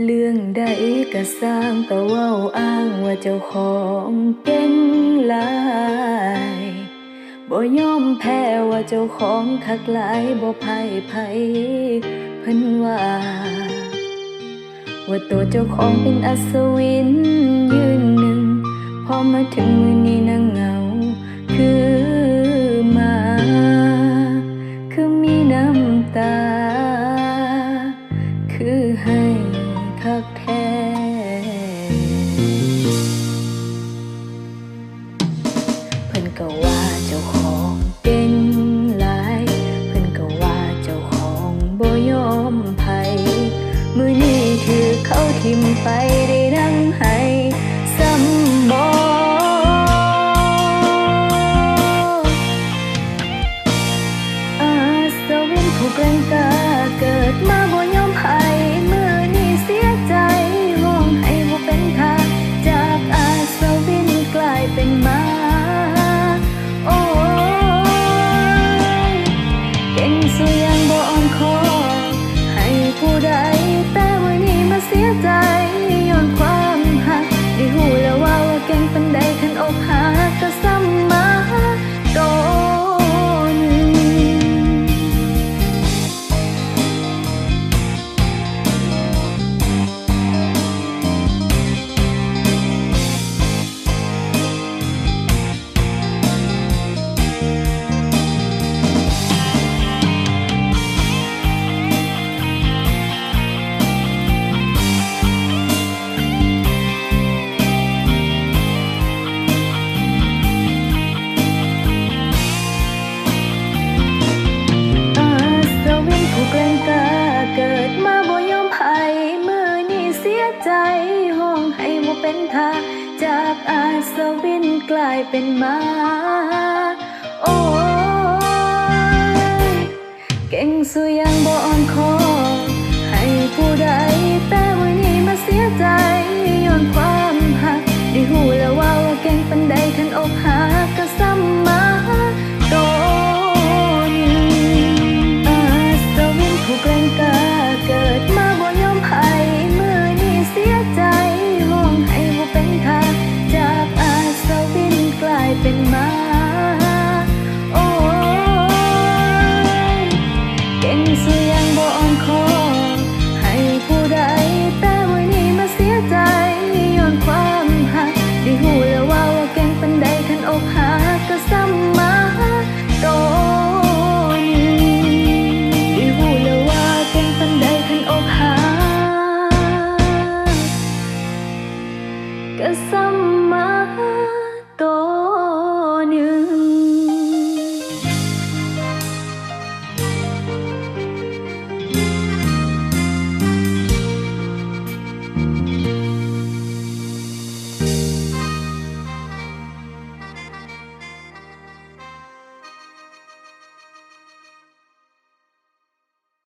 เรื่องใดก็สร้างก็เว้าอ้างว่าเจ้าของเก่งหลายบ่ยอมแพ้ว่าเจ้าของคักหลายบ่พ่ายไผเพิ่นว่า ว่าตัวเจ้าของเป็นอัศวินยืนหนึ่ง พอมาถึงมือนี้นางเหงา คือมา คือมีน้ำตา คือให้ คักแท้เพิ่นก็ว่าเจ้าของเก่งหลาย เพิ่นก็ว่าเจ้าของบ่ยอมไผมือนี้ถือเขาทิมไปได้ กรงกาเกิดมาบ่ยอมไผมือนี้เสียใจห้องให้บ่เป็นทาจากอาสวินกลายเป็นหมาโอ้